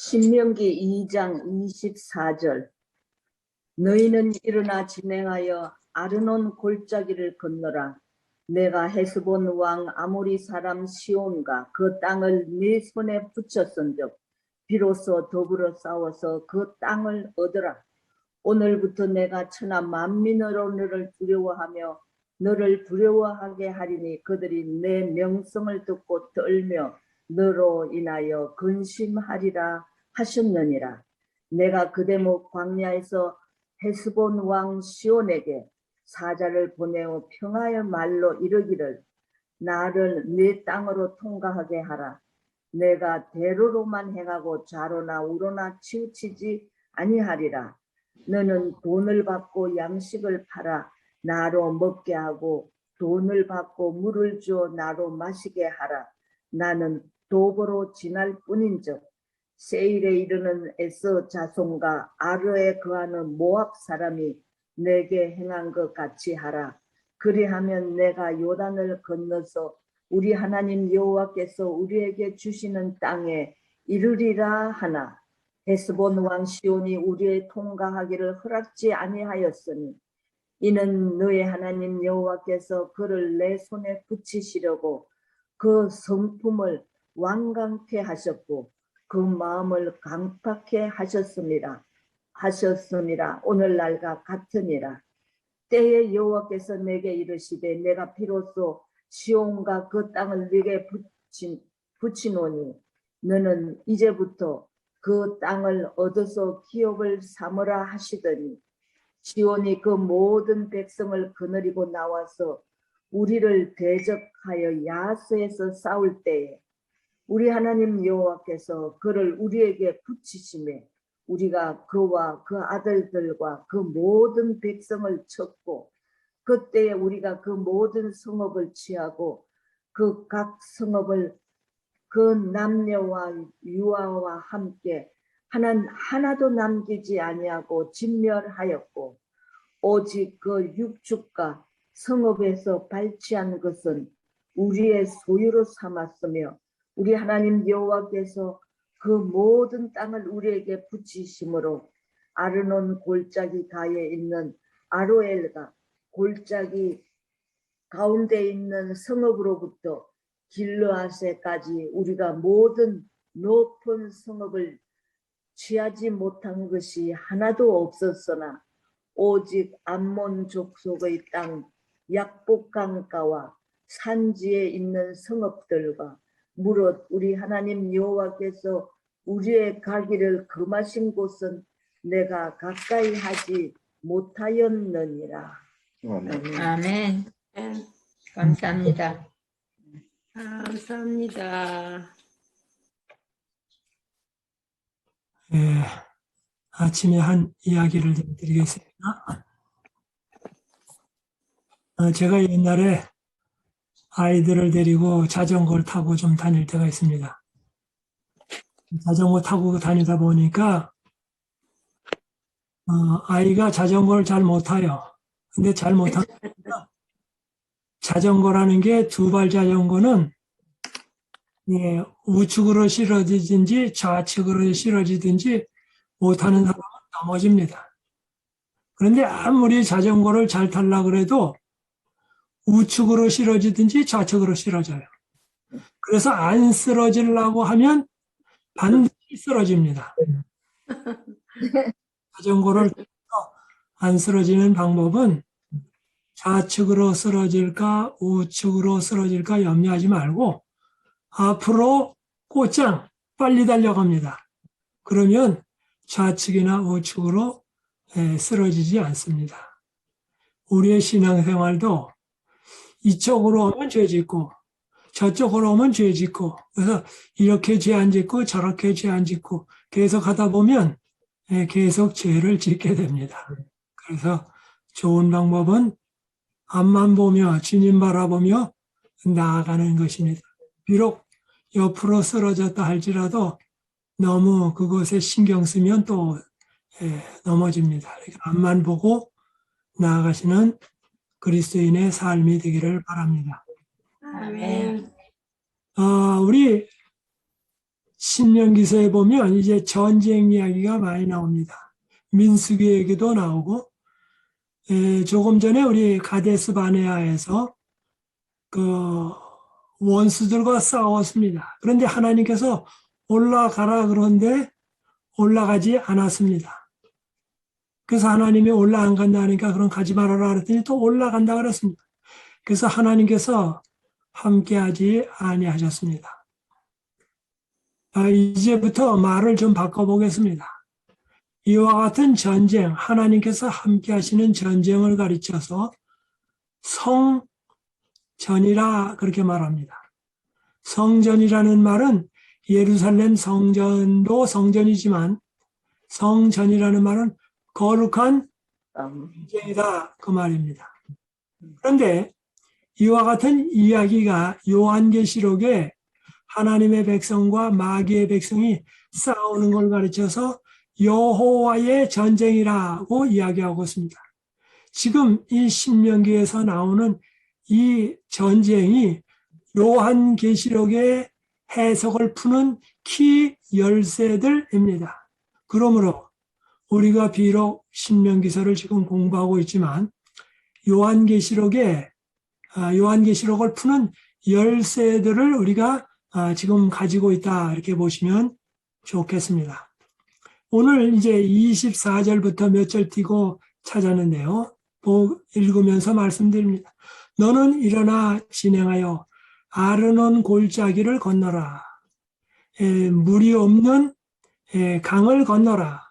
신명기 2장 24절. 너희는 일어나 진행하여 아르논 골짜기를 건너라. 내가 헤스본 왕 아모리 사람 시온과 그 땅을 네 손에 붙였은즉 비로소 더불어 싸워서 그 땅을 얻으라. 오늘부터 내가 천하 만민으로 너를 두려워하며 너를 두려워하게 하리니 그들이 내 명성을 듣고 떨며 너로 인하여 근심하리라 하셨느니라. 내가 그 대목 광야에서 헤스본 왕 시온에게 사자를 보내어 평하여 말로 이르기를 나를 네 땅으로 통과하게 하라. 내가 대로로만 행하고 좌로나 우로나 치우치지 아니하리라. 너는 돈을 받고 양식을 팔아 나로 먹게 하고 돈을 받고 물을 주어 나로 마시게 하라. 나는 도보로 지날 뿐인즉 세일에 이르는 에서 자손과 아르에 거하는 모압 사람이 내게 행한 것 같이 하라. 그리하면 내가 요단을 건너서 우리 하나님 여호와께서 우리에게 주시는 땅에 이르리라 하나. 헤스본 왕 시온이 우리의 통과하기를 허락지 아니하였으니 이는 너의 하나님 여호와께서 그를 내 손에 붙이시려고 그 성품을 완강케 하셨고 그 마음을 강팍해 하셨습니다. 하셨습니다. 오늘날과 같으니라. 때에 여호와께서 내게 이르시되 내가 비로소 시온과 그 땅을 네게 붙인 붙이노니 너는 이제부터 그 땅을 얻어서 기업을 삼으라 하시더니 시온이 그 모든 백성을 거느리고 나와서 우리를 대적하여 야스에서 싸울 때에 우리 하나님 여호와께서 그를 우리에게 붙이심에 우리가 그와 그 아들들과 그 모든 백성을 쳤고 그때에 우리가 그 모든 성읍을 취하고 그 각 성읍을 그 남녀와 유아와 함께 하나 하나도 남기지 아니하고 진멸하였고 오직 그 육축과 성읍에서 발치한 것은 우리의 소유로 삼았으며 우리 하나님 여호와께서 그 모든 땅을 우리에게 붙이심으로 아르논 골짜기 가에 있는 아로엘과 골짜기 가운데 있는 성읍으로부터 길르아세까지 우리가 모든 높은 성읍을 취하지 못한 것이 하나도 없었으나 오직 암몬 족속의 땅 약복강가와 산지에 있는 성읍들과 무릇 우리 하나님 여호와께서 우리의 가기를 금하신 곳은 내가 가까이 하지 못하였느니라. 아멘. 아멘. 감사합니다. 감사합니다. 예, 아침에 한 이야기를 좀 드리겠습니다. 어, 제가 옛날에 아이들을 데리고 자전거를 타고 좀 다닐 때가 있습니다. 자전거 타고 다니다 보니까 어, 아이가 자전거를 잘 못 타요. 근데 잘 못하는 자전거라는 게 두 발 자전거는 예, 우측으로 실어지든지 좌측으로 실어지든지 못하는 사람은 넘어집니다. 그런데 아무리 자전거를 잘 타려 그래도 우측으로 실어지든지 좌측으로 실어져요. 그래서 안 쓰러지려고 하면 반드시 쓰러집니다. 자전거를 안 쓰러지는 방법은 좌측으로 쓰러질까 우측으로 쓰러질까 염려하지 말고 앞으로 곧장 빨리 달려갑니다. 그러면 좌측이나 우측으로 에, 쓰러지지 않습니다. 우리의 신앙생활도 이쪽으로 오면 죄 짓고 저쪽으로 오면 죄 짓고 그래서 이렇게 죄 안 짓고 저렇게 죄 안 짓고 계속 하다 보면 에, 계속 죄를 짓게 됩니다. 그래서 좋은 방법은 앞만 보며 주님 바라보며 나아가는 것입니다. 비록 옆으로 쓰러졌다 할지라도 너무 그것에 신경 쓰면 또 예, 넘어집니다. 앞만 보고 나아가시는 그리스도인의 삶이 되기를 바랍니다. 아멘. 어, 우리 신명기서에 보면 이제 전쟁 이야기가 많이 나옵니다. 민수기 얘기도 나오고 에, 조금 전에 우리 가데스 바네아에서 그 원수들과 싸웠습니다. 그런데 하나님께서 올라가라 그런데 올라가지 않았습니다. 그래서 하나님이 올라 안 간다 하니까 그럼 가지 말아라 그랬더니 또 올라간다 그랬습니다. 그래서 하나님께서 함께하지 아니하셨습니다. 아, 이제부터 말을 좀 바꿔보겠습니다. 이와 같은 전쟁, 하나님께서 함께하시는 전쟁을 가르쳐서 성전이라 그렇게 말합니다. 성전이라는 말은 예루살렘 성전도 성전이지만 성전이라는 말은 거룩한 음, 전쟁이다 그 말입니다. 그런데 이와 같은 이야기가 요한계시록에 하나님의 백성과 마귀의 백성이 싸우는 걸 가르쳐서 여호와의 전쟁이라고 이야기하고 있습니다. 지금 이 신명기에서 나오는 이 전쟁이 요한계시록의 해석을 푸는 키 열쇠들입니다. 그러므로 우리가 비록 신명기서를 지금 공부하고 있지만 요한계시록에 아, 요한계시록을 푸는 열쇠들을 우리가 아, 지금 가지고 있다 이렇게 보시면 좋겠습니다. 오늘 이제 24절부터 몇 절 띄고 찾았는데요. 보- 읽으면서 말씀드립니다. 너는 일어나 진행하여 아르논 골짜기를 건너라. 에, 물이 없는 에, 강을 건너라.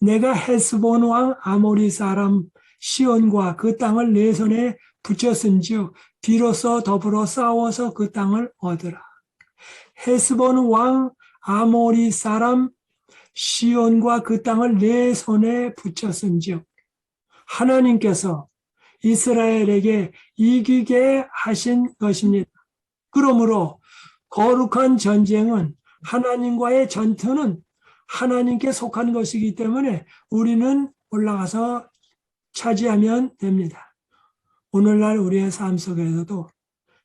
내가 헤스본 왕 아모리 사람 시온과 그 땅을 내 손에 붙였은즉 비로소 더불어 싸워서 그 땅을 얻으라. 헤스본 왕 아모리 사람 시온과 그 땅을 내 손에 붙였은즉 하나님께서 이스라엘에게 이기게 하신 것입니다. 그러므로 거룩한 전쟁은 하나님과의 전투는 하나님께 속한 것이기 때문에 우리는 올라가서 차지하면 됩니다. 오늘날 우리의 삶 속에서도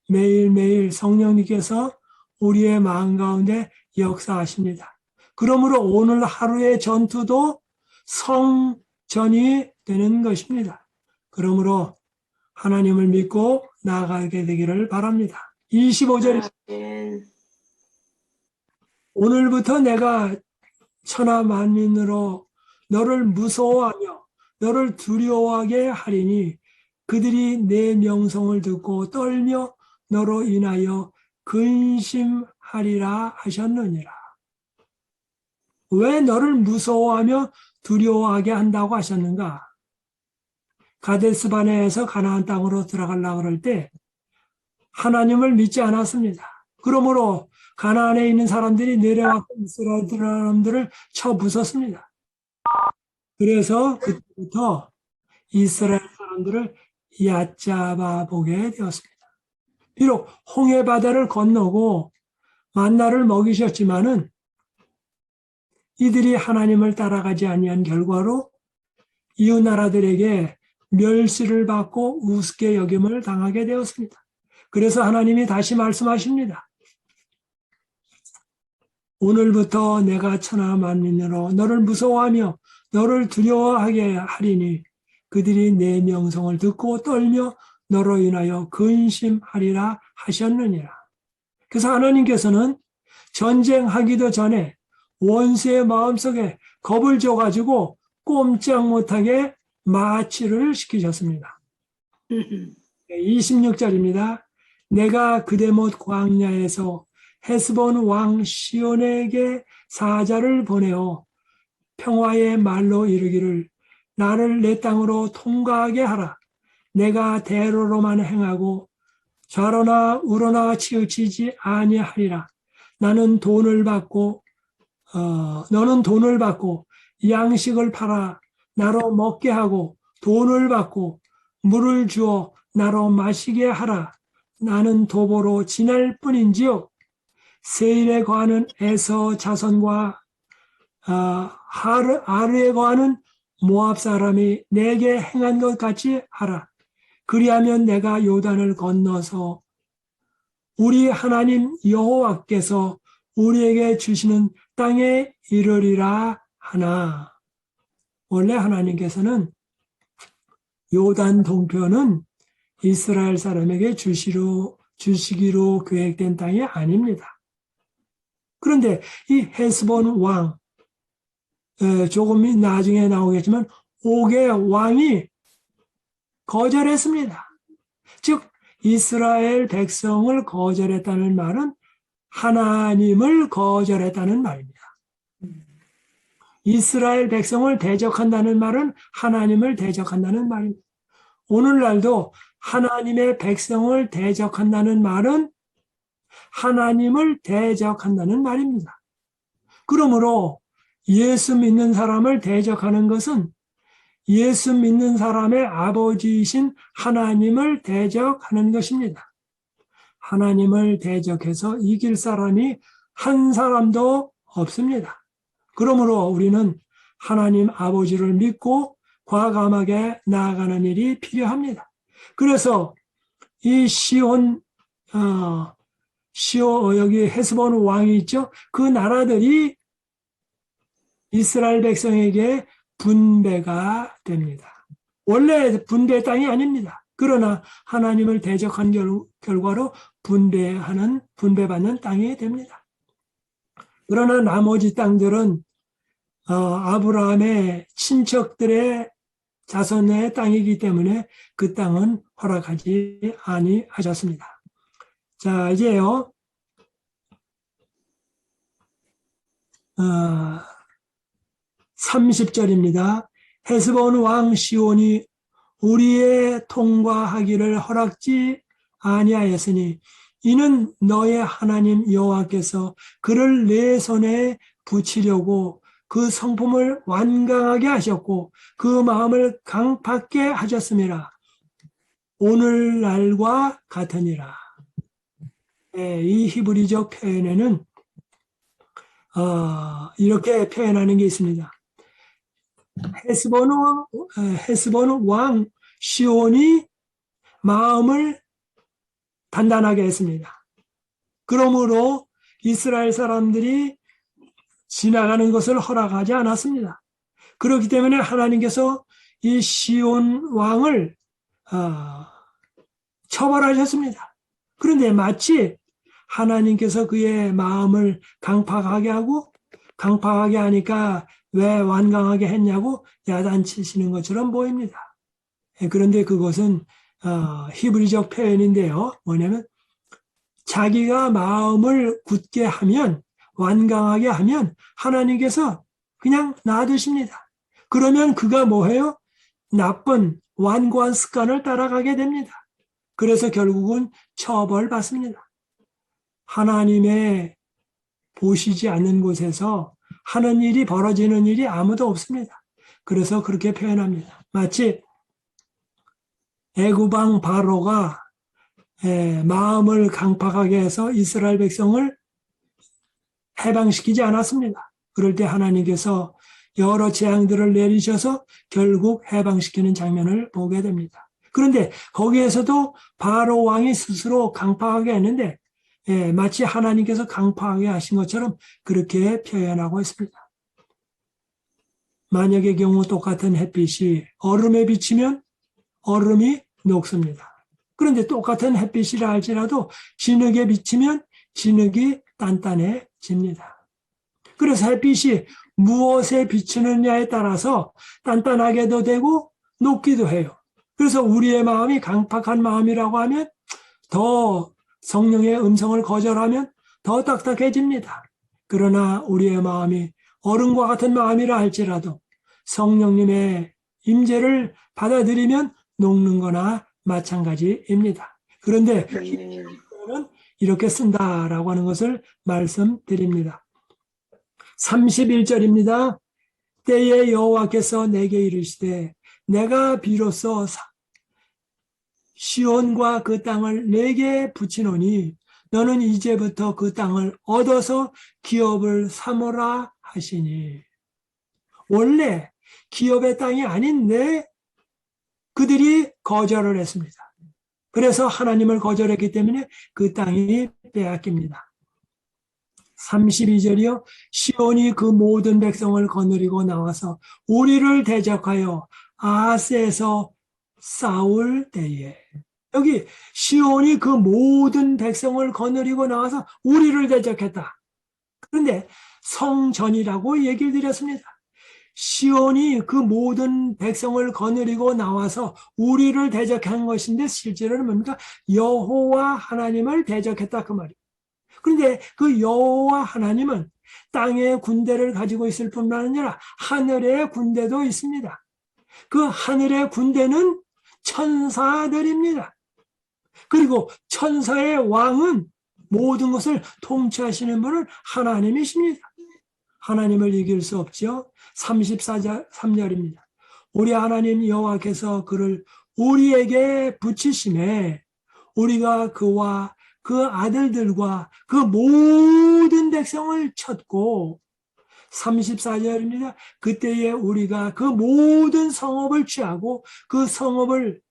매일매일 성령님께서 우리의 마음 가운데 역사하십니다. 그러므로 오늘 하루의 전투도 성전이 되는 것입니다. 그러므로 하나님을 믿고 나아가게 되기를 바랍니다. 25절 아멘. 오늘부터 내가 천하 만민으로 너를 무서워하며 너를 두려워하게 하리니 그들이 내 명성을 듣고 떨며 너로 인하여 근심하리라 하셨느니라. 왜 너를 무서워하며 두려워하게 한다고 하셨는가? 가데스바네에서 가나안 땅으로 들어가려고 그럴 때 하나님을 믿지 않았습니다. 그러므로 가나안에 있는 사람들이 내려와서 이스라엘 사람들을 쳐 부쉈습니다. 그래서 그때부터 이스라엘 사람들을 얕잡아 보게 되었습니다. 비록 홍해 바다를 건너고 만나를 먹이셨지만은 이들이 하나님을 따라가지 아니한 결과로 이웃 나라들에게 멸시를 받고 우습게 여김을 당하게 되었습니다. 그래서 하나님이 다시 말씀하십니다. 오늘부터 내가 천하 만민으로 너를 무서워하며 너를 두려워하게 하리니 그들이 내 명성을 듣고 떨며 너로 인하여 근심하리라 하셨느니라. 그래서 하나님께서는 전쟁하기도 전에 원수의 마음속에 겁을 줘가지고 꼼짝 못하게 마취를 시키셨습니다. 26절입니다. 내가 그대못 광야에서 헤스본 왕 시온에게 사자를 보내어 평화의 말로 이르기를 나를 내 땅으로 통과하게 하라. 내가 대로로만 행하고 좌로나 우로나 치우치지 아니하리라. 나는 돈을 받고 어, 너는 돈을 받고 양식을 팔아 나로 먹게 하고 돈을 받고 물을 주어 나로 마시게 하라. 나는 도보로 지날 뿐인지요. 세일에 거하는 에서 자손과 아, 하르, 아르에 거하는 모압 사람이 내게 행한 것 같이 하라. 그리하면 내가 요단을 건너서 우리 하나님 여호와께서 우리에게 주시는 땅에 이르리라 하나. 원래 하나님께서는 요단 동편은 이스라엘 사람에게 주시로, 주시기로 계획된 땅이 아닙니다. 그런데 이 헤스본 왕, 에, 조금 나중에 나오겠지만, 옥의 왕이 거절했습니다. 즉, 이스라엘 백성을 거절했다는 말은 하나님을 거절했다는 말입니다. 이스라엘 백성을 대적한다는 말은 하나님을 대적한다는 말입니다. 오늘날도 하나님의 백성을 대적한다는 말은 하나님을 대적한다는 말입니다. 그러므로 예수 믿는 사람을 대적하는 것은 예수 믿는 사람의 아버지이신 하나님을 대적하는 것입니다. 하나님을 대적해서 이길 사람이 한 사람도 없습니다. 그러므로 우리는 하나님 아버지를 믿고 과감하게 나아가는 일이 필요합니다. 그래서 이 시온, 어, 시오, 여기 헤스본 왕이 있죠? 그 나라들이 이스라엘 백성에게 분배가 됩니다. 원래 분배 땅이 아닙니다. 그러나 하나님을 대적한 결, 결과로 분배하는, 분배받는 땅이 됩니다. 그러나 나머지 땅들은 어, 아브라함의 친척들의 자손의 땅이기 때문에 그 땅은 허락하지 아니하셨습니다. 자, 이제요. 어, 30절입니다. 헤스본 왕 시온이 우리의 통과하기를 허락지 아니하였으니 이는 너의 하나님 여호와께서 그를 내 손에 붙이려고 그 성품을 완강하게 하셨고 그 마음을 강팍게 하셨음이라 오늘날과 같으니라. 예, 이 히브리적 표현에는 어, 이렇게 표현하는 게 있습니다. 헤스본 왕, 어, 헤스본 왕 시온이 마음을 단단하게 했습니다. 그러므로 이스라엘 사람들이 지나가는 것을 허락하지 않았습니다. 그렇기 때문에 하나님께서 이 시온 왕을 어, 처벌하셨습니다. 그런데 마치 하나님께서 그의 마음을 강팍하게 하고 강팍하게 하니까 왜 완강하게 했냐고 야단치시는 것처럼 보입니다. 예, 그런데 그것은 어, 히브리적 표현인데요. 뭐냐면 자기가 마음을 굳게 하면 완강하게 하면 하나님께서 그냥 놔두십니다. 그러면 그가 뭐해요? 나쁜 완고한 습관을 따라가게 됩니다. 그래서 결국은 처벌받습니다. 하나님의 보시지 않는 곳에서 하는 일이 벌어지는 일이 아무도 없습니다. 그래서 그렇게 표현합니다. 마치 애구방 바로가 마음을 강팍하게 해서 이스라엘 백성을 해방시키지 않았습니다. 그럴 때 하나님께서 여러 재앙들을 내리셔서 결국 해방시키는 장면을 보게 됩니다. 그런데 거기에서도 바로 왕이 스스로 강팍하게 했는데 예, 마치 하나님께서 강팍하게 하신 것처럼 그렇게 표현하고 있습니다. 만약의 경우 똑같은 햇빛이 얼음에 비치면 얼음이 녹습니다. 그런데 똑같은 햇빛이라 할지라도 진흙에 비치면 진흙이 단단해집니다. 그래서 햇빛이 무엇에 비치느냐에 따라서 단단하게도 되고 녹기도 해요. 그래서 우리의 마음이 강팍한 마음이라고 하면 더 성령의 음성을 거절하면 더 딱딱해집니다. 그러나 우리의 마음이 얼음과 같은 마음이라 할지라도 성령님의 임재를 받아들이면 녹는 거나 마찬가지입니다. 그런데 는 이렇게 쓴다라고 하는 것을 말씀드립니다. 31절입니다. 때에 여호와께서 내게 이르시되 내가 비로소 시온과 그 땅을 내게 붙이노니 너는 이제부터 그 땅을 얻어서 기업을 삼으라 하시니 원래 기업의 땅이 아닌데 그들이 거절을 했습니다. 그래서 하나님을 거절했기 때문에 그 땅이 빼앗깁니다. 32절이요. 시온이 그 모든 백성을 거느리고 나와서 우리를 대적하여 아스에서 싸울 때에 여기 시온이 그 모든 백성을 거느리고 나와서 우리를 대적했다. 그런데 성전이라고 얘기를 드렸습니다. 시온이 그 모든 백성을 거느리고 나와서 우리를 대적한 것인데 실제로는 뭡니까? 여호와 하나님을 대적했다 그 말이에요. 그런데 그 여호와 하나님은 땅의 군대를 가지고 있을 뿐만 아니라 하늘의 군대도 있습니다. 그 하늘의 군대는 천사들입니다. 그리고 천사의 왕은 모든 것을 통치하시는 분은 하나님이십니다. 하나님을 이길 수 없죠. 34절 3절입니다. 우리 하나님 여호와께서 그를 우리에게 붙이심에 우리가 그와 그 아들들과 그 모든 백성을 쳤고 34절입니다. 그때에 우리가 그 모든 성읍을 취하고 그 성읍을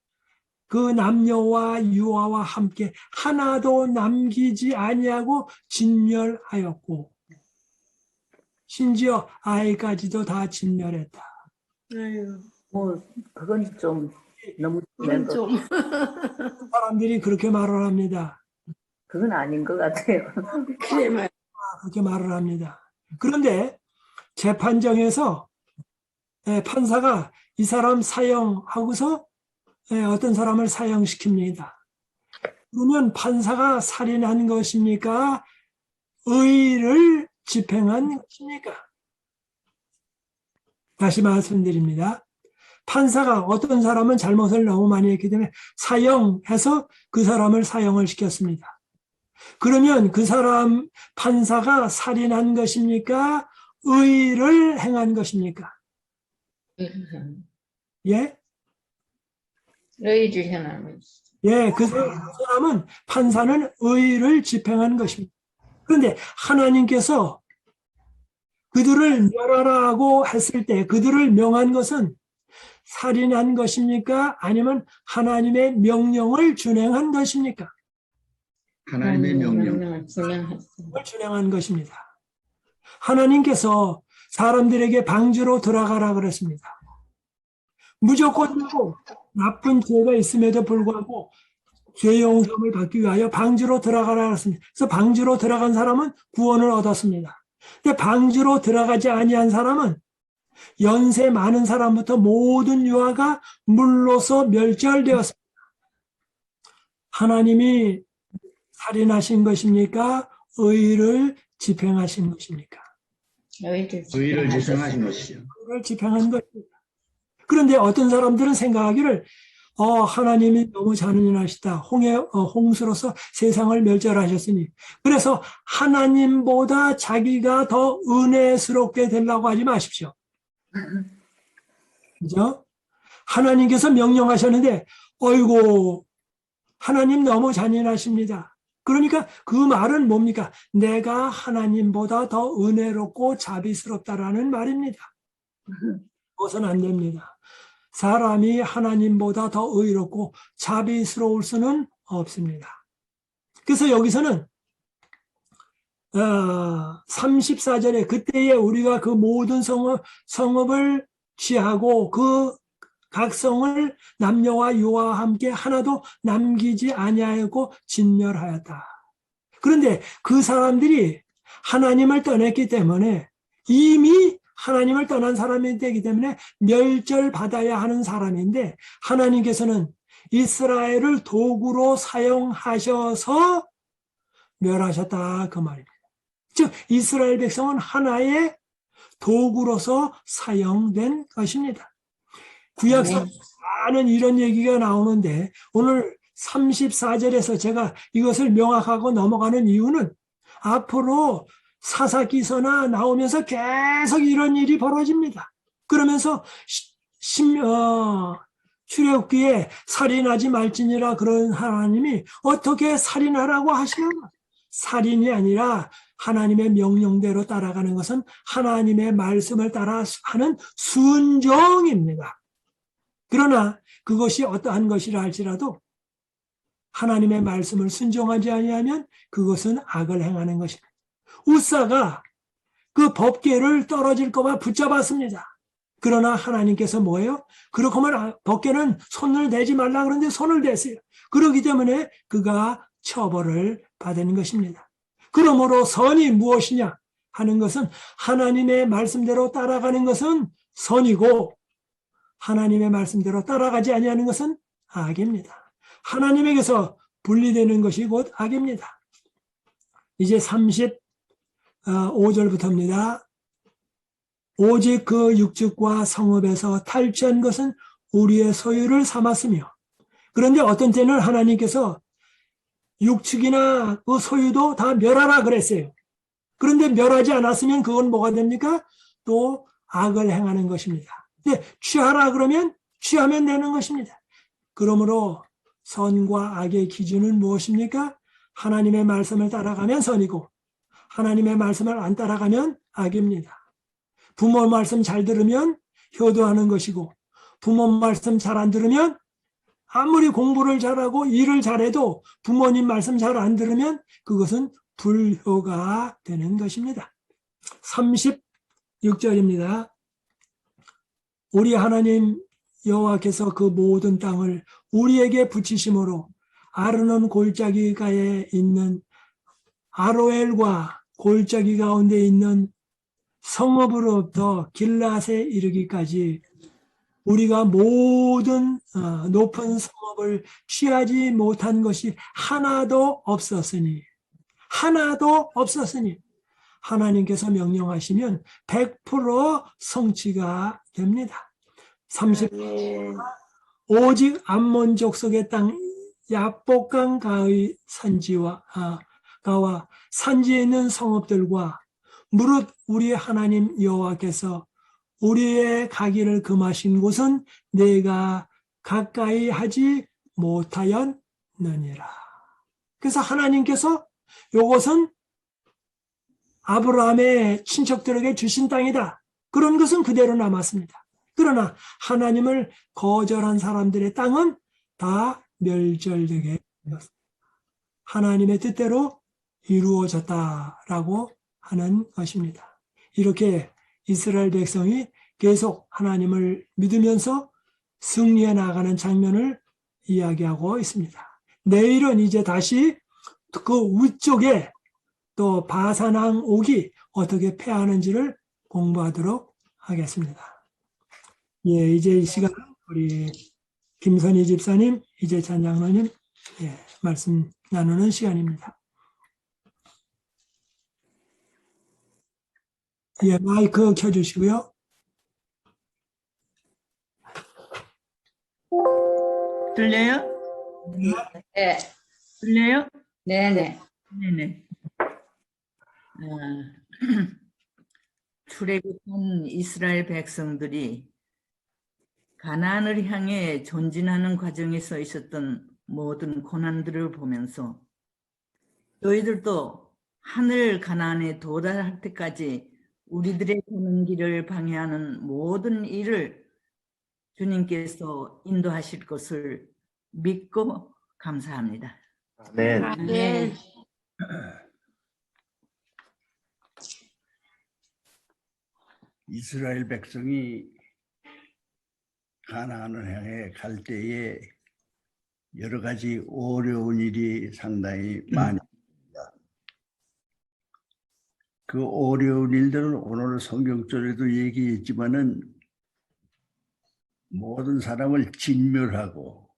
그 남녀와 유아와 함께 하나도 남기지 아니하고 진멸하였고 심지어 아이까지도 다 진멸했다. 아유, 뭐 그건 좀 너무 그건 거- 좀. 사람들이 그렇게 말을 합니다. 그건 아닌 것 같아요. 그래. 그렇게 말을 합니다. 그런데 재판정에서 예, 판사가 이 사람 사형하고서 예, 어떤 사람을 사형시킵니다. 그러면 판사가 살인한 것입니까? 의를 집행한 것입니까? 다시 말씀드립니다. 판사가 어떤 사람은 잘못을 너무 많이 했기 때문에 사형해서 그 사람을 사형을 시켰습니다. 그러면 그 사람 판사가 살인한 것입니까? 의를 행한 것입니까? 예? 예, 그 사람은 판사는 의를 집행한 것입니다. 그런데 하나님께서 그들을 멸하라고 했을 때 그들을 명한 것은 살인한 것입니까? 아니면 하나님의 명령을 준행한 것입니까? 하나님의 명령. 준행한 것입니다. 하나님께서 사람들에게 방주로 들어가라 그랬습니다. 무조건 되고 나쁜 죄가 있음에도 불구하고 죄 용서를 받기 위하여 방주로 들어가라 그랬습니다. 그래서 방주로 들어간 사람은 구원을 얻었습니다. 근데 방주로 들어가지 아니한 사람은 연세 많은 사람부터 모든 유아가 물로서 멸절되었습니다. 하나님이 살인하신 것입니까? 의를 집행하신 것입니까? 의를 의를 지성하신 것이죠. 의를 집행한 것입니다. 그런데 어떤 사람들은 생각하기를 어, 하나님이 너무 잔인하시다. 홍해, 어, 홍수로서 세상을 멸절하셨으니. 그래서 하나님보다 자기가 더 은혜스럽게 되려고 하지 마십시오. 그죠? 하나님께서 명령하셨는데, 어이고, 하나님 너무 잔인하십니다. 그러니까 그 말은 뭡니까? 내가 하나님보다 더 은혜롭고 자비스럽다라는 말입니다. 그것은 안 됩니다. 사람이 하나님보다 더 의롭고 자비스러울 수는 없습니다. 그래서 여기서는 어, 34절에 그때에 우리가 그 모든 성읍, 성읍을 취하고 그 각성을 남녀와 유아와 함께 하나도 남기지 아니하였고 진멸하였다. 그런데 그 사람들이 하나님을 떠났기 때문에 이미 하나님을 떠난 사람이 되기 때문에 멸절받아야 하는 사람인데 하나님께서는 이스라엘을 도구로 사용하셔서 멸하셨다 그 말입니다. 즉 이스라엘 백성은 하나의 도구로서 사용된 것입니다. 구약서 네. 많은 이런 얘기가 나오는데 오늘 34절에서 제가 이것을 명확하고 넘어가는 이유는 앞으로 사사기서나 나오면서 계속 이런 일이 벌어집니다. 그러면서 어, 출애굽기에 살인하지 말지니라 그런 하나님이 어떻게 살인하라고 하시나? 살인이 아니라 하나님의 명령대로 따라가는 것은 하나님의 말씀을 따라 하는 순종입니다. 그러나 그것이 어떠한 것이라 할지라도 하나님의 말씀을 순종하지 아니하면 그것은 악을 행하는 것입니다. 우사가 그 법궤를 떨어질까봐 붙잡았습니다. 그러나 하나님께서 뭐예요? 아, 법궤는 손을 대지 말라 그러는데 손을 댔어요. 그렇기 때문에 그가 처벌을 받는 것입니다. 그러므로 선이 무엇이냐 하는 것은 하나님의 말씀대로 따라가는 것은 선이고 하나님의 말씀대로 따라가지 아니하는 것은 악입니다. 하나님에게서 분리되는 것이 곧 악입니다. 이제 35절부터입니다. 오직 그 육축과 성읍에서 탈취한 것은 우리의 소유를 삼았으며 그런데 어떤 때는 하나님께서 육축이나 그 소유도 다 멸하라 그랬어요. 그런데 멸하지 않았으면 그건 뭐가 됩니까? 또 악을 행하는 것입니다. 근데 취하라 그러면 취하면 되는 것입니다. 그러므로 선과 악의 기준은 무엇입니까? 하나님의 말씀을 따라가면 선이고 하나님의 말씀을 안 따라가면 악입니다. 부모 말씀 잘 들으면 효도하는 것이고 부모 말씀 잘 안 들으면 아무리 공부를 잘하고 일을 잘해도 부모님 말씀 잘 안 들으면 그것은 불효가 되는 것입니다. 36절입니다. 우리 하나님 여호와께서 그 모든 땅을 우리에게 붙이심으로 아르논 골짜기가에 있는 아로엘과 골짜기 가운데 있는 성읍으로부터 길라에 이르기까지 우리가 모든 어, 높은 성읍을 취하지 못한 것이 하나도 없었으니 하나도 없었으니 하나님께서 명령하시면 100% 성취가 됩니다. 30 오직 암몬 족속의 땅 야복강 가의 산지와 아, 가와 산지에 있는 성읍들과 무릇 우리 하나님 여호와께서 우리의 가기를 금하신 곳은 내가 가까이 하지 못하였느니라. 그래서 하나님께서 이것은 아브라함의 친척들에게 주신 땅이다. 그런 것은 그대로 남았습니다. 그러나 하나님을 거절한 사람들의 땅은 다 멸절되게 되었습니다. 하나님의 뜻대로 이루어졌다라고 하는 것입니다. 이렇게 이스라엘 백성이 계속 하나님을 믿으면서 승리해 나가는 장면을 이야기하고 있습니다. 내일은 이제 다시 그 위쪽에 또 바사낭 옥이 어떻게 패하는지를 공부하도록 하겠습니다. 예, 이제 이 시간 우리 김선희 집사님, 이재찬 장로님 예, 말씀 나누는 시간입니다. 예, 마이크 켜주시고요. 들려요? 네. 들려요? 네네. 네네. 아, 출애굽한 이스라엘 백성들이 가나안을 향해 전진하는 과정에서 있었던 모든 고난들을 보면서 너희들도 하늘 가나안에 도달할 때까지 우리들의 가는 길을 방해하는 모든 일을 주님께서 인도하실 것을 믿고 감사합니다. 네. 네. 이스라엘 백성이 가나안을 향해 갈 때에 여러 가지 어려운 일이 상당히 많이 있습니다. 그 어려운 일들은 오늘 성경절에도 얘기했지만은 모든 사람을 진멸하고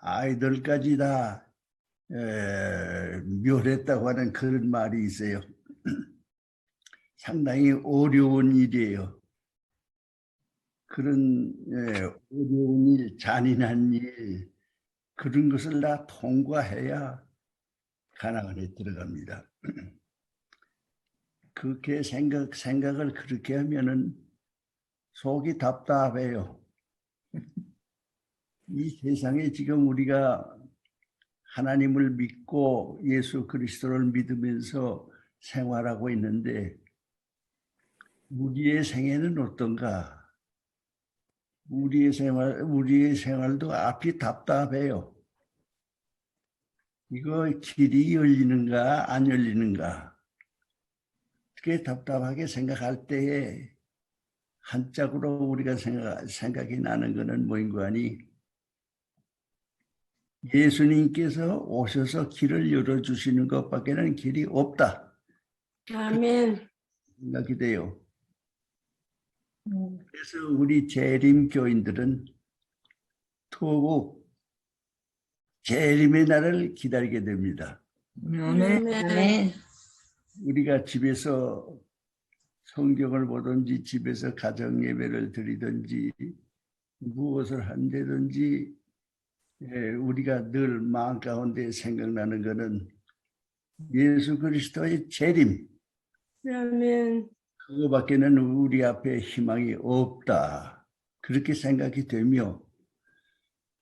아이들까지 다 에, 멸했다고 하는 그런 말이 있어요. 상당히 어려운 일이에요. 그런 예, 어려운 일, 잔인한 일 그런 것을 다 통과해야 가나안에 들어갑니다. 그렇게 생각 생각을 그렇게 하면은 속이 답답해요. 이 세상에 지금 우리가 하나님을 믿고 예수 그리스도를 믿으면서 생활하고 있는데 우리의 생애는 어떤가? 우리의 생활, 우리의 생활도 앞이 답답해요. 이거 길이 열리는가, 안 열리는가? 그게 답답하게 생각할 때에 한짝으로 우리가 생각, 생각이 나는 것은 뭐인고 하니 예수님께서 오셔서 길을 열어주시는 것밖에는 길이 없다 아멘. 생각이 돼요. 음, 그래서 우리 재림 교인들은 더욱 재림의 날을 기다리게 됩니다. 아멘. 아멘. 우리가 집에서 성경을 보든지 집에서 가정 예배를 드리든지 무엇을 한다든지 예, 우리가 늘 마음 가운데 생각나는 것은 예수 그리스도의 재림 아멘. 그거밖에는 우리 앞에 희망이 없다. 그렇게 생각이 되며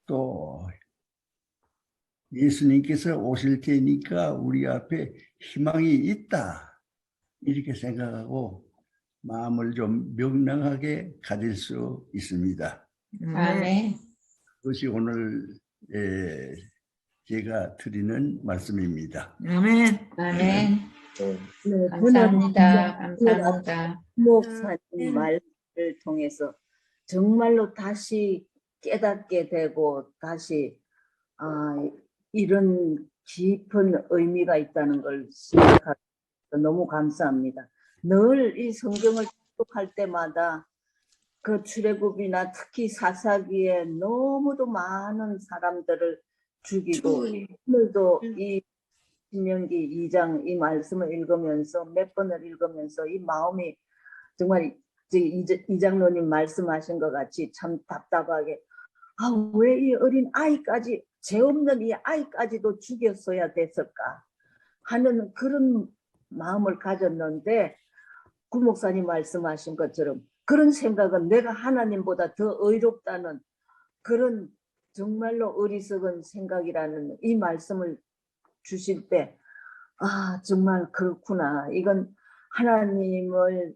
또 예수님께서 오실 테니까 우리 앞에 희망이 있다. 이렇게 생각하고 마음을 좀 명랑하게 가질 수 있습니다. 아멘. 그것이 오늘 에, 제가 드리는 말씀입니다. 아멘. 아멘. 네, 감사합니다. 감사합니다. 목사님 말을 통해서 정말로 다시 깨닫게 되고 다시 아, 이런 깊은 의미가 있다는 걸 생각하고 너무 감사합니다. 늘 이 성경을 독할 때마다 그 출애굽이나 특히 사사기에 너무도 많은 사람들을 죽이고 오늘도 이 신명기 2장 이 말씀을 읽으면서 몇 번을 읽으면서 이 마음이 정말 이장로님 말씀하신 것 같이 참 답답하게 아 왜 이 어린 아이까지 죄 없는 이 아이까지도 죽였어야 됐을까 하는 그런 마음을 가졌는데 구 목사님 말씀하신 것처럼 그런 생각은 내가 하나님보다 더 의롭다는 그런 정말로 어리석은 생각이라는 이 말씀을 주실 때, 아, 정말 그렇구나. 이건 하나님을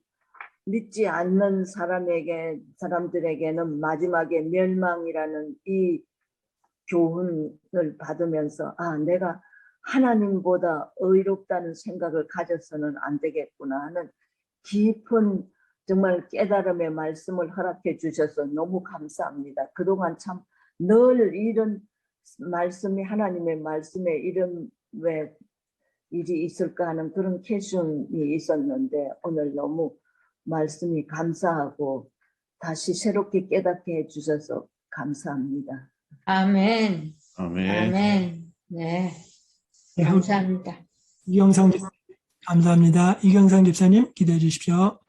믿지 않는 사람에게, 사람들에게는 마지막에 멸망이라는 이 교훈을 받으면서, 아, 내가 하나님보다 의롭다는 생각을 가져서는 안 되겠구나 하는 깊은 정말 깨달음의 말씀을 허락해 주셔서 너무 감사합니다. 그동안 참 늘 이런 말씀이 하나님의 말씀에 이런 왜 일이 있을까 하는 그런 캐션이 있었는데 오늘 너무 말씀이 감사하고 다시 새롭게 깨닫게 해주셔서 감사합니다. 아멘. 아멘. 아멘. 네. 네, 감사합니다. 이경상 집 감사합니다. 이경상 집사님 기대해 주십시오.